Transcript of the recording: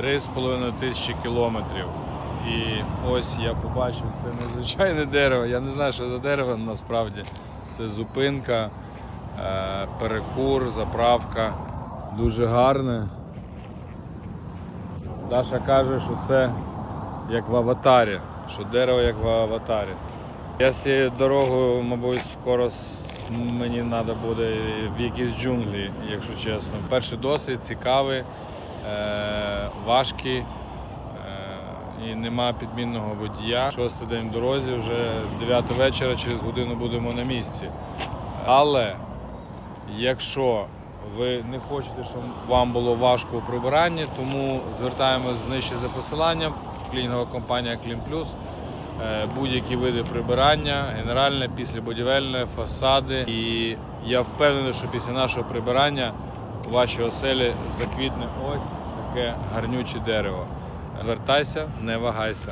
3,5 тисячі кілометрів. І ось я побачив, це незвичайне дерево. Я не знаю, що за дерево насправді. Це зупинка, е, перекур, заправка. Дуже гарне. Даша каже, що це як в аватарі, що дерево як в аватарі. Я з цією дорогою, мабуть, скоро мені треба буде в якісь джунглі, якщо чесно. Перший досвід цікавий, важкий. е, І нема підмінного водія. Шостий день в дорозі, вже 9 вечора, через годину будемо на місці. Але якщо ви не хочете, щоб вам було важко у прибиранні, тому звертаємось нижче за посиланням. Клінінгова компанія Клін Плюс. Е, Будь-які види прибирання, генеральне, післябудівельне, фасади. І я впевнений, що після нашого прибирання у вашій оселі заквітне ось таке гарнюче дерево. Звертайся, не вагайся.